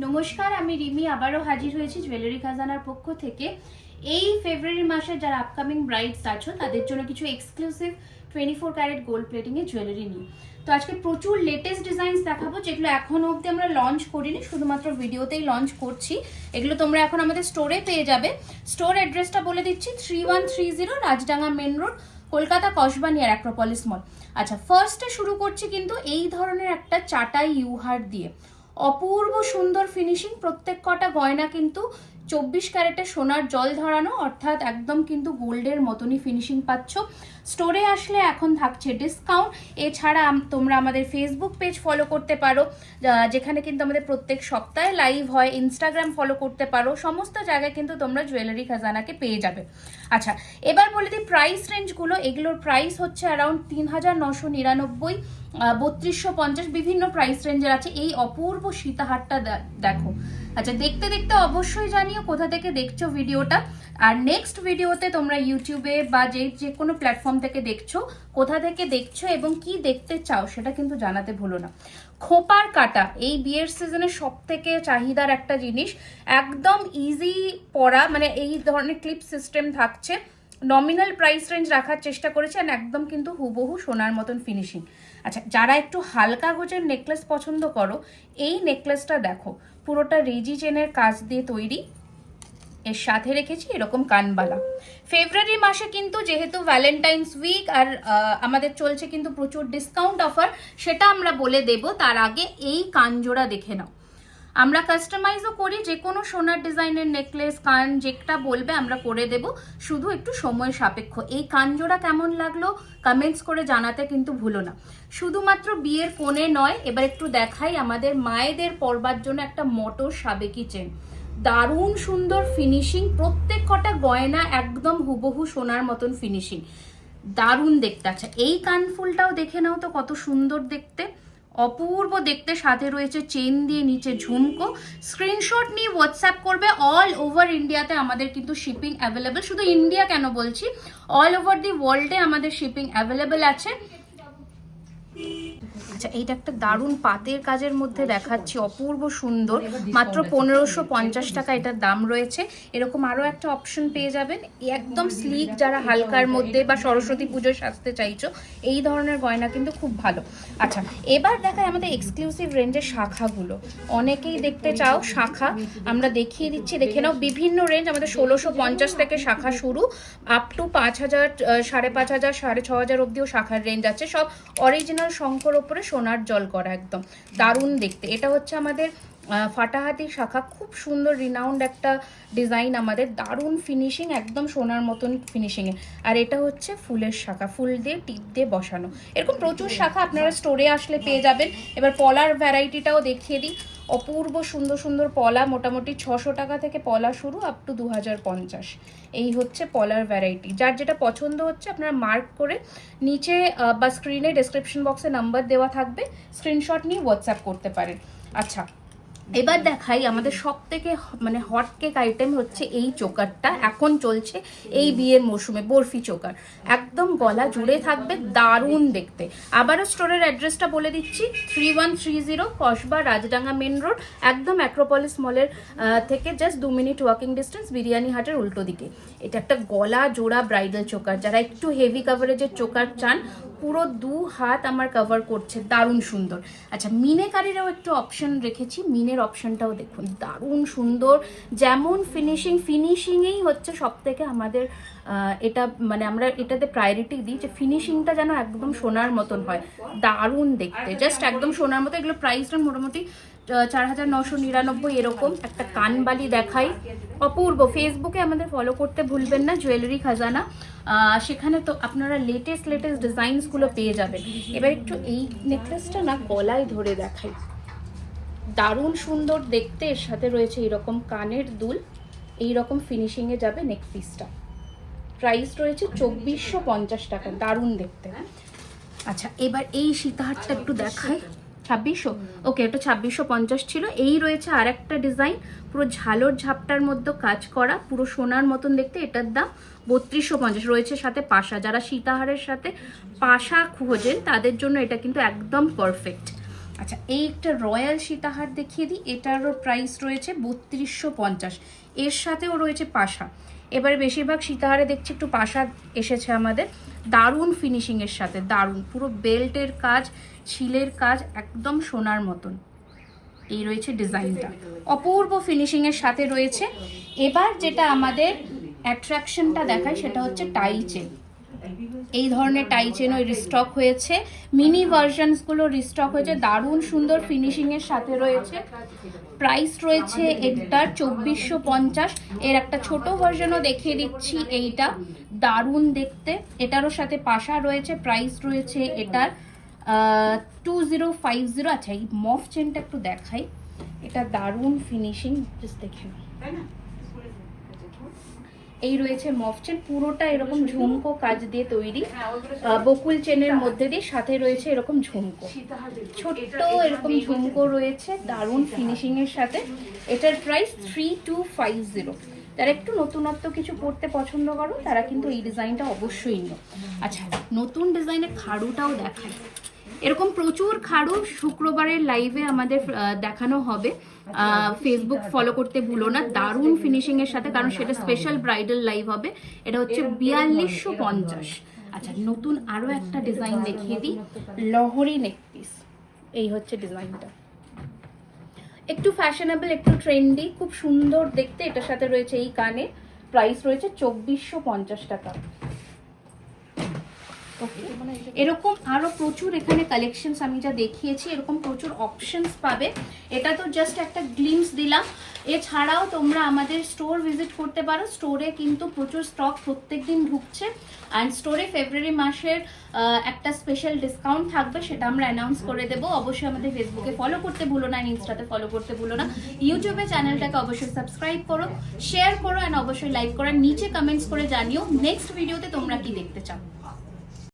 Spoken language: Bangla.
নমস্কার, আমি রিমি আবারও হাজির হয়েছি জুয়েলারি খাজানার পক্ষ থেকে। এই ফেব্রুয়ারি মাসে যারা আপকামিং ব্রাইডস আছো, তাদের জন্য কিছু exclusive twenty four carat gold plating এর জুয়েলারি নিয়ে তো আজকে প্রচুর লেটেস্ট ডিজাইনস দেখাবো, যেগুলো এখনও অবধি আমরা লঞ্চ করিনি, শুধুমাত্র ভিডিওতেই লঞ্চ করছি। এগুলো তোমরা এখন আমাদের স্টোরে পেয়ে যাবে। স্টোর অ্যাড্রেসটা বলে দিচ্ছি three one three zero Rajdanga main road Kolkata Kasba near Acropolis mall আচ্ছা ফার্স্টে শুরু করছি কিন্তু এই ধরনের একটা চাটাই ইউহার দিয়ে। অপূর্ব সুন্দর ফিনিশিং প্রত্যেক কটা গয়না কিন্তু চব্বিশ ক্যারেটে সোনার জল ধরানো, অর্থাৎ একদম কিন্তু গোল্ডের মতনই ফিনিশিং পাচ্ছ। স্টোরে আসলে এখন থাকছে ডিসকাউন্ট এছাড়া তোমরা আমাদের ফেসবুক পেজ ফলো করতে পারো যেখানে কিন্তু আমাদের প্রত্যেক সপ্তাহে লাইভ হয়। ইনস্টাগ্রাম ফলো করতে পারো। সমস্ত জায়গায় কিন্তু তোমরা জুয়েলারি খাজানাকে পেয়ে যাবে। আচ্ছা এবার বলে দিই প্রাইস রেঞ্জগুলো এগুলোর প্রাইস হচ্ছে অ্যারাউন্ড তিন হাজার নশো নিরানব্বই বত্রিশশো পঞ্চাশ। বিভিন্ন প্রাইস রেঞ্জের আছে। এই অপূর্ব সীতাহারটা দেখো। আচ্ছা দেখতে দেখতে অবশ্যই জানিও কোথা থেকে দেখছ ভিডিওটা? আর নেক্সট ভিডিওতে তোমরা ইউটিউবে বা যে যে কোনো প্ল্যাটফর্ম থেকে দেখছ, কোথা থেকে দেখছ এবং কি দেখতে চাও সেটা কিন্তু জানাতে ভুলো না। খোপার কাটা, এই বিয়ের সিজনে সব থেকে চাহিদার একটা জিনিস। একদম ইজি পরা মানে এই ধরনের ক্লিপ সিস্টেম থাকছে। নমিনাল প্রাইস রেঞ্জ রাখার চেষ্টা করেছে and একদম কিন্তু হুবহু সোনার মতন ফিনিশিং আচ্ছা যারা একটু হালকা গোজের নেকলেস পছন্দ করো, এই নেকলেসটা দেখো। পুরোটা রেজি চেনের কাজ দিয়ে তৈরি। এর সাথে রেখেছি এরকম কানবালা। ফেব্রুয়ারি মাসে কিন্তু যেহেতু ভ্যালেন্টাইন্স উইক আর আমাদের চলছে কিন্তু প্রচুর ডিসকাউন্ট অফার সেটা আমরা বলে দেব। তার আগে এই কানজোড়া দেখে নাও। আমরা কাস্টমাইজও করি যে কোনো সোনার ডিজাইনের নেকলেস কান যেটা বলবে আমরা করে দেব। শুধু একটু সময় সাপেক্ষ। এই কানজোড়া কেমন লাগল কমেন্টস করে জানাতে কিন্তু ভুলো না। শুধুমাত্র বিয়ের কোণে নয়, এবার একটু দেখাই আমাদের মায়েদের পরবার জন্য একটা মোটর সাবেকি চেন দারুণ সুন্দর ফিনিশিং প্রত্যেক কটা গয়না একদম হুবহু সোনার মতন ফিনিশিং দারুণ দেখতে আচ্ছা এই কানফুলটাও দেখে নাও তো কত সুন্দর দেখতে। অপূর্ব দেখতে, সাথে রয়েছে চেন দিয়ে নিচে ঝুমকো। স্ক্রিনশট নিয়ে হোয়াটসঅ্যাপ করবে অল ওভার ইন্ডিয়াতে আমাদের কিন্তু শিপিং অ্যাভেলেবেল শুধু ইন্ডিয়া কেন বলছি অল ওভার দি ওয়ার্ল্ডে আমাদের শিপিং অ্যাভেলেবেল আছে। আচ্ছা এইটা একটা দারুণ পাতের কাজের মধ্যে দেখাচ্ছি অপূর্ব সুন্দর। মাত্র পনেরোশো পঞ্চাশ টাকা এটার দাম রয়েছে। এরকম আরও একটা অপশন পেয়ে যাবেন। একদম স্লিক যারা হালকার মধ্যে বা সরস্বতী পুজোয় সাজতে চাইছো এই ধরনের গয়না কিন্তু খুব ভালো। আচ্ছা এবার দেখায় আমাদের এক্সক্লুসিভ রেঞ্জের শাখাগুলো। অনেকেই দেখতে চাও শাখা। আমরা দেখিয়ে দিচ্ছি দেখে নাও। বিভিন্ন রেঞ্জ আমাদের ষোলোশো পঞ্চাশ থেকে শাখা শুরু। আপ টু পাঁচ হাজার সাড়ে পাঁচ হাজার সাড়ে ছ হাজার অব্দিও শাখার রেঞ্জ আছে। সব অরিজিনাল শঙ্কর ওপরে সোনার জল করা একদম। দারুণ দেখতে। এটা হচ্ছে আমাদের ফাটাহাতি শাখা। খুব সুন্দর রিনাউন্ড একটা ডিজাইন আমাদের। দারুণ ফিনিশিং একদম সোনার মতন ফিনিশিংয়ে আর এটা হচ্ছে ফুলের শাখা। ফুল দিয়ে, টিপ দিয়ে বসানো। এরকম প্রচুর শাখা আপনারা স্টোরে আসলে পেয়ে যাবেন। এবার পলার ভ্যারাইটিটাও দেখিয়ে দিই। অপূর্ব সুন্দর সুন্দর পলা, মোটামুটি ছশো টাকা থেকে পলা শুরু আপ টু দু হাজার পঞ্চাশ। এই হচ্ছে পলার ভ্যারাইটি যার যেটা পছন্দ হচ্ছে আপনারা মার্ক করে নিচে বা স্ক্রিনে ডেসক্রিপশন বক্সে নাম্বার দেওয়া থাকবে। স্ক্রিনশট নিয়ে হোয়াটসঅ্যাপ করতে পারেন। আচ্ছা এবার দেখাই আমাদের সব থেকে মানে হট কেক আইটেম হচ্ছে এই চোকারটা। এখন চলছে এই বিয়ের মরশুমে বরফি চোকার। একদম গলা জুড়ে থাকবে, দারুণ দেখতে। আবারও স্টোরের অ্যাড্রেসটা বলে দিচ্ছি three one three zero Kasba Rajdanga main road একদম অ্যাক্রোপলিস মলের থেকে জাস্ট দু মিনিট ওয়াকিং ডিস্টেন্স বিরিয়ানি হাটের উল্টো দিকে। এটা একটা গলা জোড়া ব্রাইডাল চোকার। যারা একটু হেভি কাভারেজের চোকার চান পুরো দু হাত আমার কভার করছে, দারুণ সুন্দর। আচ্ছা মিনেকারিরও একটু অপশন রেখেছি, মিনের অপশনটাও দেখুন, দারুণ সুন্দর। যেমন ফিনিশিং ফিনিশিংয়েই হচ্ছে সব থেকে আমাদের এটা মানে আমরা এটাতে প্রায়োরিটি দিই যে ফিনিশিংটা যেন একদম সোনার মতন হয়, দারুণ দেখতে। জাস্ট একদম সোনার মতো, এগুলো প্রাইসটা মোটামুটি চার হাজার নশো নিরানব্বই এরকম একটা কানবালি দেখাই। অপূর্ব। ফেসবুকে আমাদের ফলো করতে ভুলবেন না জুয়েলারি খাজানা সেখানে তো আপনারা লেটেস্ট লেটেস্ট ডিজাইনসগুলো পেয়ে যাবেন। এবার একটু এই নেকলেসটা না গলায় ধরে দেখাই। দারুণ সুন্দর দেখতে। এর সাথে রয়েছে এরকম কানের দুল। এই রকম ফিনিশিংয়ে যাবে নেক পিসটা প্রাইস রয়েছে চব্বিশশো পঞ্চাশ টাকা। দারুণ দেখতে। আচ্ছা এবার এই সীতাহারটা একটু দেখাই। ছাব্বিশশো? ওকে এটা ছাব্বিশশো পঞ্চাশ ছিল। এই রয়েছে আর একটা ডিজাইন। পুরো ঝালর ঝাপটার মধ্যে কাজ করা পুরো সোনার মতন দেখতে এটার দাম বত্রিশশো পঞ্চাশ। রয়েছে সাথে পাশা। যারা সীতাহারের সাথে পাশা খোঁজেন তাদের জন্য এটা কিন্তু একদম পারফেক্ট আচ্ছা এই একটা রয়্যাল সীতাহার দেখিয়ে দিই। এটারও প্রাইস রয়েছে বত্রিশশো পঞ্চাশ। এর সাথেও রয়েছে পাশা। এবারে বেশিরভাগ সীতাহারে দেখছি একটু পাশা এসেছে আমাদের। দারুণ ফিনিশিংয়ের সাথে, দারুণ। পুরো বেল্টের কাজ, ছিলের কাজ একদম সোনার মতন। এই রয়েছে ডিজাইনটা অপূর্ব ফিনিশিংয়ের সাথে রয়েছে। এবার যেটা আমাদের অ্যাট্রাকশনটা দেখায় সেটা হচ্ছে টাই চেন এই ধরনের টাই চেনও রিস্টক হয়েছে। মিনি ভার্সনসগুলো রিস্টক হয়েছে। দারুণ সুন্দর ফিনিশিংয়ের সাথে রয়েছে। প্রাইস রয়েছে এটার চব্বিশশো পঞ্চাশ। এর একটা ছোট ভার্সনও দেখিয়ে দিচ্ছি এইটা। দারুণ দেখতে। এটারও সাথে পাশা রয়েছে। প্রাইস রয়েছে এটার টু জিরো ফাইভ জিরো আচ্ছা এই মফ চেনটা একটু দেখাই। এটা দারুণ ফিনিশিং জাস্ট দেখে নাও। এই রয়েছে মফ চেন পুরোটা এরকম ঝুমকো কাজ দিয়ে তৈরি। বকুল চেনের মধ্যে দিয়ে সাথে রয়েছে এরকম ঝুমকো। ছোট্ট এরকম ঝুমকো রয়েছে দারুণ ফিনিশিং এর সাথে। এটার price three two five zero যারা একটু নতুনত্ব কিছু পড়তে পছন্দ করো তারা কিন্তু এই ডিজাইনটা অবশ্যই নিও। আচ্ছা নতুন ডিজাইনের খাড়ুটাও দেখায় এরকম প্রচুর খাড়ু শুক্রবারের লাইভে আমাদের দেখানো হবে। ফেসবুক ফলো করতে ভুলো না। দারুণ ফিনিশিং এর সাথে, কারণ সেটা স্পেশাল ব্রাইডাল লাইভ হবে। এটা হচ্ছে বিয়াল্লিশশো পঞ্চাশ। আচ্ছা নতুন আরও একটা ডিজাইন দেখিয়ে দিই। লহরি নেক পিস এই হচ্ছে ডিজাইনটা একটু ফ্যাশনেবল একটু ট্রেন্ডি খুব সুন্দর দেখতে। এটার সাথে রয়েছে এই কানে। প্রাইস রয়েছে চব্বিশশো পঞ্চাশ টাকা. এরকম আরও প্রচুর এখানে কালেকশনস আমি যা দেখিয়েছি এরকম প্রচুর অপশনস পাবে। এটা তো জাস্ট একটা গ্লিমস দিলাম। এছাড়াও তোমরা আমাদের স্টোর ভিজিট করতে পারো। স্টোরে কিন্তু প্রচুর স্টক প্রত্যেকদিন ঢুকছে। অ্যান্ড স্টোরে ফেব্রুয়ারি মাসের একটা স্পেশাল ডিসকাউন্ট থাকবে সেটা আমরা অ্যানাউন্স করে দেবো। অবশ্যই আমাদের ফেসবুকে ফলো করতে ভুলো না ইনস্টাতে ফলো করতে ভুলো না। ইউটিউবে চ্যানেলটাকে অবশ্যই সাবস্ক্রাইব করো শেয়ার করো অ্যান্ড অবশ্যই লাইক করো। নিচে কমেন্টস করে জানিও নেক্সট ভিডিওতে তোমরা কি দেখতে চাও।